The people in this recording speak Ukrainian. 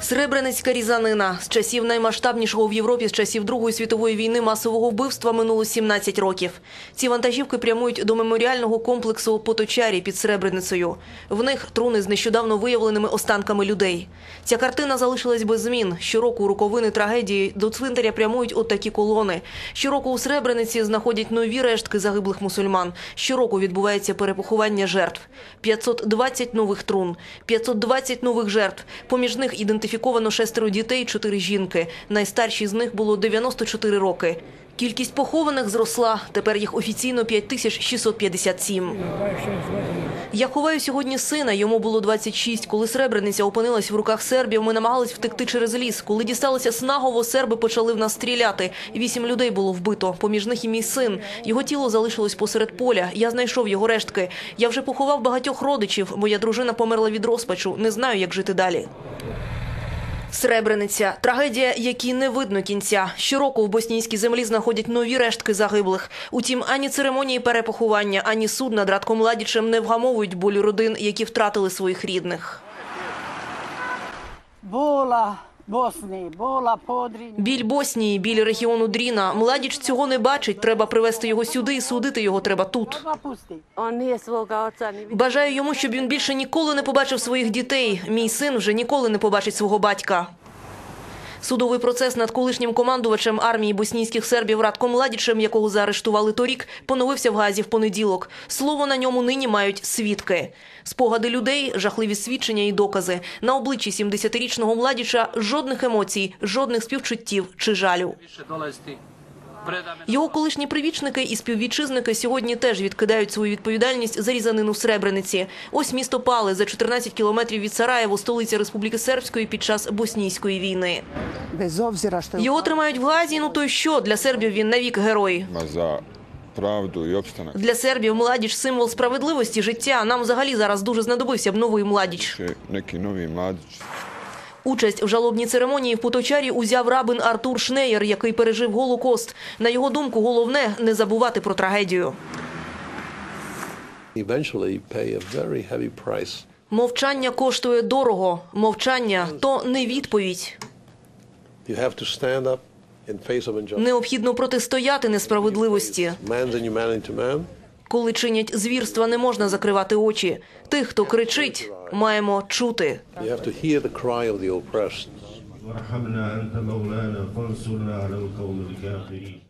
Сребреницька різанина з часів наймасштабнішого в Європі з часів Другої світової війни масового вбивства минуло 17 років. Ці вантажівки прямують до меморіального комплексу Поточарі під Сребреницею. В них труни з нещодавно виявленими останками людей. Ця картина залишилась без змін. Щороку роковини трагедії до цвинтаря прямують от такі колони. Щороку у Сребрениці знаходять нові рештки загиблих мусульман. Щороку відбувається перепоховання жертв. 520 нових трун, 520 нових жертв. Поміж них ідентифіковано шестеро дітей, чотири жінки. Найстаршій з них було 94 роки. Кількість похованих зросла. Тепер їх офіційно 5657. Я ховаю сьогодні сина. Йому було 26. Коли Сребрениця опинилась в руках сербів, ми намагались втекти через ліс. Коли дісталися Снагово, серби почали в нас стріляти. Вісім людей було вбито. Поміж них і мій син. Його тіло залишилось посеред поля. Я знайшов його рештки. Я вже поховав багатьох родичів. Моя дружина померла від розпачу. Не знаю, як жити далі. Сребрениця трагедія, якій не видно кінця. Щороку в боснійській землі знаходять нові рештки загиблих. Утім, ані церемонії перепоховання, ані суд над Радком Ладічем не вгамовують болю родин, які втратили своїх рідних. Бола Босни, бола Подрінь. Біль Боснії, біль регіону Дріна. Младіч цього не бачить. Треба привезти його сюди і судити його треба тут. Бажаю йому, щоб він більше ніколи не побачив своїх дітей. Мій син вже ніколи не побачить свого батька. Судовий процес над колишнім командувачем армії боснійських сербів Радком Младічем, якого заарештували торік, поновився в Газі в понеділок. Слово на ньому нині мають свідки. Спогади людей, жахливі свідчення і докази. На обличчі 70-річного Младіча жодних емоцій, жодних співчуттів чи жалю. Його колишні привічники і співвітчизники сьогодні теж відкидають свою відповідальність за різанину в Сребрениці. Ось місто Пали за 14 кілометрів від Сараєво, столиця Республіки Сербської під час боснійської війни. Його тримають в Газі, ну то й що? Для сербів він навік герой. Za pravdu i opstanak Для сербів Младіч – символ справедливості, життя. Нам взагалі зараз дуже знадобився б новий Младіч. neki novi mladić Участь в жалобній церемонії в Поточарі узяв рабин Артур Шнеєр, який пережив Голокост. На його думку, головне – не забувати про трагедію. Мовчання коштує дорого. Мовчання – то не відповідь. Необхідно протистояти несправедливості. Man's inhumanity to man. Коли чинять звірства, не можна закривати очі. Тих, хто кричить, маємо чути. You have to hear the cry of the oppressed. وارحمنا أنت مولانا فانصرنا على القوم الكافرين